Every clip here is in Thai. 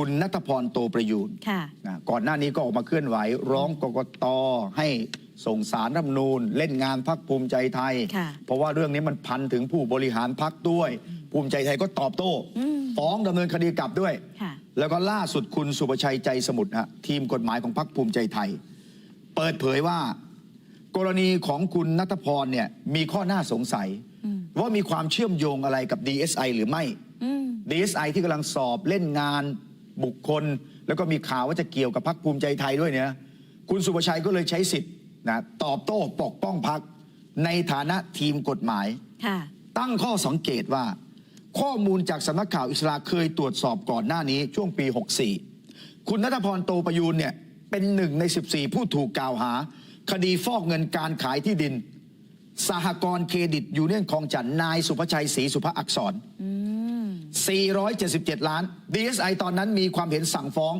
คุณนัทพรโตประยูนค่ะนะก่อนหน้านี้ก็ออกมาเคลื่อนไหว ร้องกกตให้ส่งสารรัฐธรรมนูญเล่นงานพักภูมิใจไทยค่ะเพราะว่าเรื่องนี้มันพันถึงผู้บริหารพักด้วย ภูมิใจไทยก็ตอบโต้อืมฟ้องดำเนินคดีกลับด้วยค่ะแล้วก็ล่าสุดคุณสุประชัยใจสมุทรฮะทีมกฎหมายของพรรคภูมิใจไทย เปิดเผยว่า กรณีของคุณนัทพรเนี่ยมีข้อน่าสงสัยอืมว่ามีความเชื่อมโยงอะไรกับ DSI หรือไม่อืม DSI ที่กำลังสอบเล่นงาน บุคคล แล้วก็มีข่าวว่าจะเกี่ยวกับพรรคภูมิใจไทยด้วยเนี่ยคุณสุประชัยก็เลยใช้สิทธิ์นะตอบโต้ปกป้องพรรคในฐานะทีมกฎหมายค่ะตั้งข้อสังเกตว่า ข้อมูลจากสำนักข่าวอิสราเคยตรวจสอบก่อนหน้านี้ช่วงปี 64 คุณนัทพรโตประยูนเนี่ยเป็นหนึ่งใน 14 ผู้ถูกกล่าวหา คดีฟอกเงินการขายที่ดิน สหกรณ์เครดิตยูเนียนคลองจันทน์นายสุภชัยศรีสุภอักษรอืม 477 ล้าน DSI ตอนนั้นมีความเห็นสั่งฟ้อง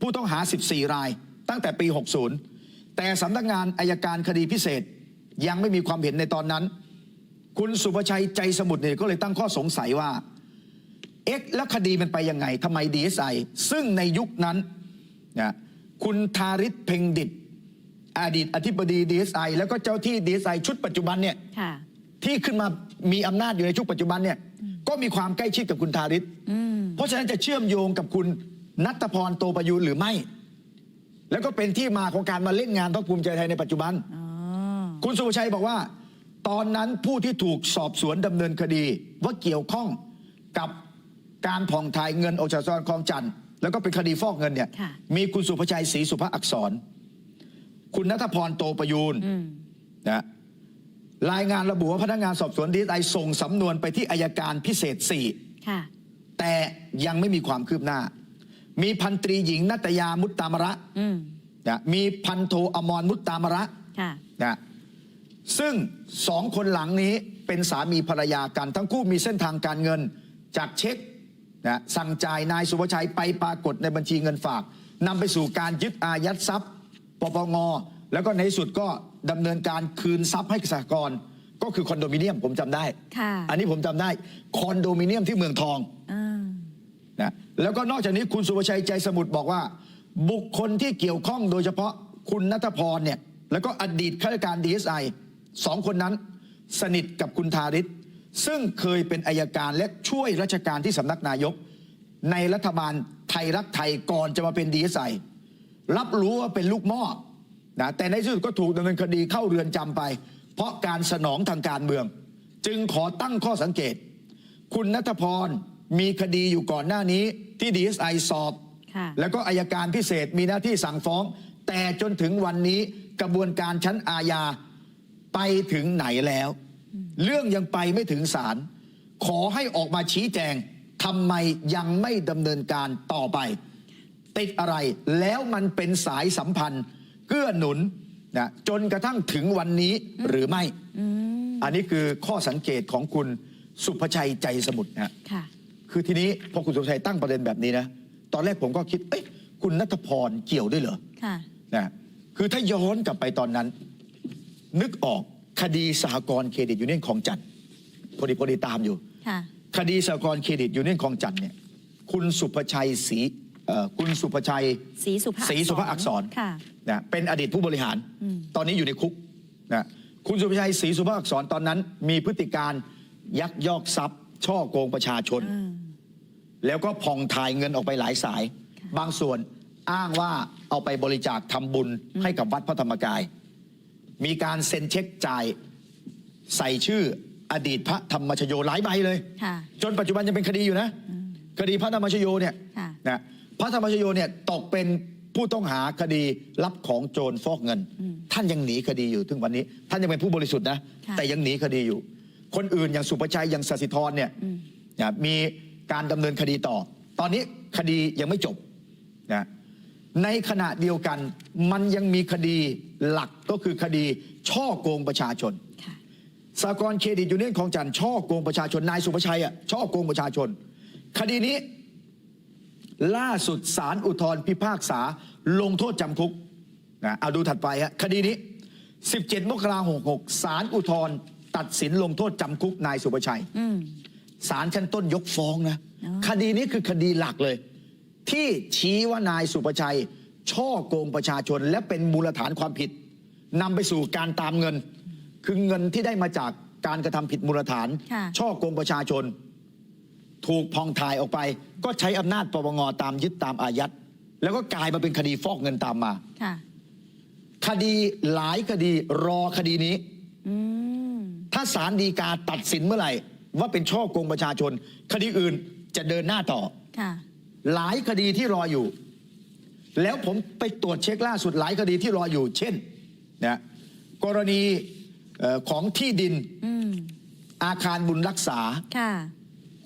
ผู้ต้องหา 14 ราย ตั้งแต่ปี 60 แต่สำนักงานอายการคดีพิเศษ ยังไม่มีความเห็นในตอนนั้น คุณสุภชัยใจสมุทรเนี่ยก็เลยตั้งข้อสงสัยว่าเอ๊ะแล้วคดีมันไปยังไงทำไม DSI ซึ่งในยุคนั้นนะคุณทาริศเพ็งดิตอดีตอธิบดี DSI แล้วก็เจ้าที่ DSI ชุดปัจจุบันเนี่ยค่ะที่ขึ้นมามีอำนาจอยู่ในชุดปัจจุบันเนี่ย ก็มีความใกล้ชิดกับคุณทาริศอืมเพราะฉะนั้นจะเชื่อมโยงกับคุณนัทพรโตประยูนหรือไม่ แล้วก็เป็นที่มาของการมาเล่นงานพรรคภูมิใจไทยในปัจจุบันอ๋อคุณสุภชัยบอกว่า ตอนนั้นผู้ที่ถูกสอบสวนดำเนินคดีว่าเกี่ยวข้องกับการผ่องถ่ายเงินออกจากสอนคลองจันทร์แล้วก็เป็นคดีฟอกเงินเนี่ยค่ะมีคุณสุภชัยศรีสุภอักษร คุณนัทพรโตประยูนอืมนะ รายงานระบุว่าพนักงานสอบสวนดีไอส่งสำนวนไปที่อายการพิเศษค่ะ4แต่ยังไม่มีความคืบหน้า มีพันตรีหญิงนัตยามุตตามระอืมนะมีพันโทอมรมุตตามระค่ะ นะซึ่งสองคนหลังนี้เป็นสามีภรรยากัน ทั้งคู่มีเส้นทางการเงินจากเช็คนะสั่งจ่ายนายสุภชัยไปปรากฏในบัญชีเงินฝากนำไปสู่การยึดอายัดทรัพย์ปปง แล้วก็ในที่สุดก็ดำเนินการคืนทรัพย์ให้สหกรณ์ก็คือคอนโดมิเนียมผมจำได้ ค่ะ อันนี้ผมจำได้คอนโดมิเนียมที่เมืองทอง อ่า นะแล้วก็นอกจากนี้คุณสุภชัยใจสมุทรบอกว่า บุคคลที่เกี่ยวข้องโดยเฉพาะคุณนัทพรเนี่ยแล้วก็อดีตข้าราชการดีเอสไอสองคนนั้น สนิทกับคุณทาริศซึ่งเคยเป็นอายการและช่วยราชการที่สำนักนายก ในรัฐบาลไทยรักไทยก่อนจะมาเป็นดีเอสไอรับรู้ว่าเป็นลูกหม้อ นะแต่ในที่สุดก็ถูกดำเนินคดีเข้าเรือนจำไป เพราะการสนองทางการเมือง จึงขอตั้งข้อสังเกต คุณนัทพรมีคดีอยู่ก่อนหน้านี้ที่ดีเอสไอสอบค่ะแล้วก็อายการพิเศษมีหน้าที่สั่งฟ้อง แต่จนถึงวันนี้กระบวนการชั้นอาญาไปถึงไหนแล้ว เรื่องยังไปไม่ถึงศาลขอให้ออกมาชี้แจงทำไมยังไม่ดำเนินการต่อไป ติดอะไรแล้วมันเป็นสายสัมพันธ์ เกื้อหนุนนะจนกระทั่งถึงวันนี้หรือไม่อืมอันนี้คือข้อสังเกตของคุณสุภชัยใจสมุทรนะค่ะคือทีนี้พอคุณสุภชัยตั้งประเด็นแบบนี้นะตอนแรกผมก็คิดเอ๊ะคุณนัทพรเกี่ยวด้วยเหรอค่ะนะคือถ้าย้อนกลับไปตอนนั้น นึกออกคดีสหกรณ์เครดิตยูเนียนของจันทร์พอดีพอดีตามอยู่ ค่ะ คดีสหกรณ์เครดิตยูเนียนของจันทร์เนี่ยคุณสุภชัยศรีเอ่อคุณสุภชัยสีสุภาศรีสุภอักษรค่ะ นะเป็นอดีตผู้บริหาร อืม ตอนนี้อยู่ในคุกนะคุณสุภชัยศรีสุภอักษรตอนนั้น มีพฤติการยักยอกทรัพย์ ช่อโกงประชาชน อ่า แล้วก็ผ่องถ่ายเงินออกไปหลายสาย ค่ะ บางส่วนอ้างว่าเอาไปบริจาคทำบุญให้กับวัดพระธรรมกาย มีการเซ็นเช็คจ่ายใส่ชื่ออดีตพระธรรมชโยหลายใบเลย ค่ะ จนปัจจุบันยังเป็นคดีอยู่นะคดีพระธรรมชโยเนี่ยค่ะ นะ พระธรรมชโยเนี่ยตกเป็นผู้ต้องหาคดีรับของโจรฟอกเงินอืมท่านยังหนีคดีอยู่ถึงวันนี้ ท่านยังเป็นผู้บริสุทธิ์นะค่ะแต่ยังหนีคดีอยู่ คนอื่นอย่างสุประชัยอย่างสสิธรเนี่ยอืมนะมีการดำเนินคดีต่อ ตอนนี้คดียังไม่จบนะในขณะเดียวกันมันยังมีคดีหลักก็คือคดีช่อโกงประชาชนค่ะสากลเครดิตยูเนียนของจันทร์ช่อโกงประชาชนนายสุภชัยอะช่อโกงประชาชน คดีนี้ ล่าสุดศาลอุทธรพิพากษาลงโทษจำคุกนะเอาดูถัดไปฮะคดีนี้ 17 มกราคม66ศาลอุทธรตัดสินลงโทษจำคุกนายสุภชัยอืมศาลชั้นต้นยกฟ้องนะอ๋อคดีนี้คือคดีหลักเลย ที่ชี้ว่านายสุประชัย ช่อโกงประชาชน และเป็นมูลฐานความผิดนำไปสู่การตามเงิน คือเงินที่ได้มาจากการกระทำผิดมูลฐานค่ะช่อโกงประชาชน ถูกพองถ่ายออกไป ก็ใช้อำนาจปปงตามยึดตามอายัดแล้วก็กลายมาเป็นคดีฟอกเงินตามมา ค่ะ คดีหลายคดีรอคดีนี้ อืม ถ้าศาลฎีกาตัดสินเมื่อไหร่ ว่าเป็นช่อโกงประชาชน คดีอื่นจะเดินหน้าต่อ ค่ะ หลายคดีที่รออยู่ แล้วผมไปตรวจเช็คล่าสุดหลายคดีที่รออยู่ เช่นนะกรณีเอ่อของที่ดินอืม อาคารบุญรักษา ค่ะ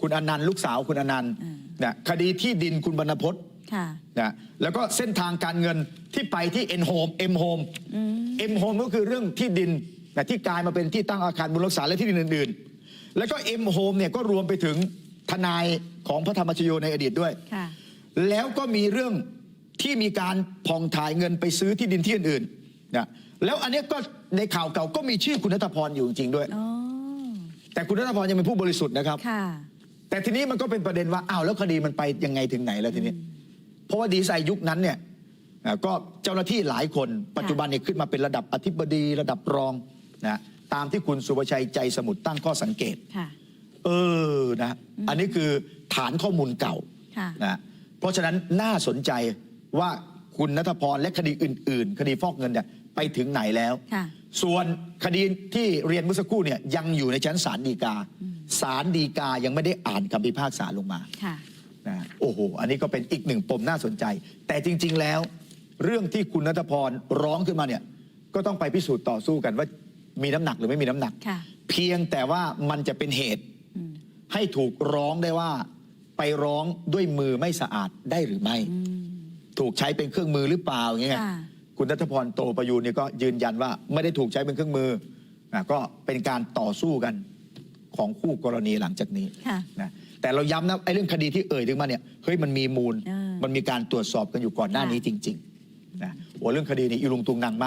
คุณอนันต์ลูกสาวคุณอนันต์อืมนะคดีที่ดินคุณบรรณพจน์ค่ะ นะแล้วก็เส้นทางการเงินที่ไปที่เอ็นโฮมเอ็มโฮมอืมเอ็มโฮมก็คือเรื่องที่ดินนะที่กลายมาเป็นที่ตั้งอาคารบุญรักษาและที่ดินอื่นๆ แล้วก็เอ็มโฮมเนี่ยก็รวมไปถึงทนายของพระธรรมชโยในอดีตด้วย ค่ะ แล้วก็มีเรื่องที่มีการผ่องถ่ายเงินไปซื้อที่ดินที่อื่นๆนะแล้วอันเนี้ยก็ในข่าวเก่าก็มีชื่อคุณนัทพรอยู่จริงๆด้วย อ๋อ แต่คุณนัทพรยังเป็นผู้บริสุทธิ์นะครับ ค่ะ แต่ทีนี้มันก็เป็นประเด็นว่าอ้าวแล้วคดีมันไปยังไงถึงไหนแล้วทีนี้ เพราะว่าดีไซน์ยุคนั้นเนี่ยอ่าก็เจ้าหน้าที่หลายคน ปัจจุบันเนี่ยขึ้นมาเป็นระดับอธิบดีระดับรองนะตามที่คุณสุภชัยใจสมุทรตั้งข้อสังเกตค่ะเออนะอันนี้คือฐานข้อมูลเก่าค่ะนะเพราะฉะนั้นน่าสนใจว่าคุณนัทพรและคดีอื่น ๆ คดีฟอกเงินเนี่ยไปถึงไหนแล้วค่ะส่วนคดีที่เรียนเมื่อสักครู่เนี่ยยังอยู่ในชั้นศาลฎีกา ศาลฎีกายังไม่ได้อ่านคำพิพากษาลงมาค่ะนะโอ้โห อันนี้ก็เป็นอีกหนึ่งปมน่าสนใจ แต่จริง ๆ แล้ว เรื่องที่คุณนัทพรร้องขึ้นมาเนี่ย ก็ต้องไปพิสูจน์ต่อสู้กันว่ามีน้ำหนักหรือไม่มีน้ำหนัก ค่ะเพียงแต่ว่ามันจะเป็นเหตุ อืมให้ถูกร้องได้ว่า ไปร้องด้วยมือไม่สะอาดได้หรือไม่ อืมถูกใช้เป็นเครื่องมือหรือเปล่าอย่างเงี้ย ค่ะ คุณนัทพรโตประยูนเนี่ยก็ยืนยันว่าไม่ได้ถูกใช้เป็นเครื่องมือนะก็เป็นการต่อสู้กัน ของคู่กรณีหลังจากนี้ค่ะ นะแต่เราย้ำนะไอ้เรื่องคดีที่เอ่ยถึงมาเนี่ยเฮ้ยมันมีมูล อ่ามัมันมีการตรวจสอบกันอยู่ก่อนหน้าค่ะ นี้จริงๆนะโอ้เรื่องคดีนี้อีลุงตุงนางมาก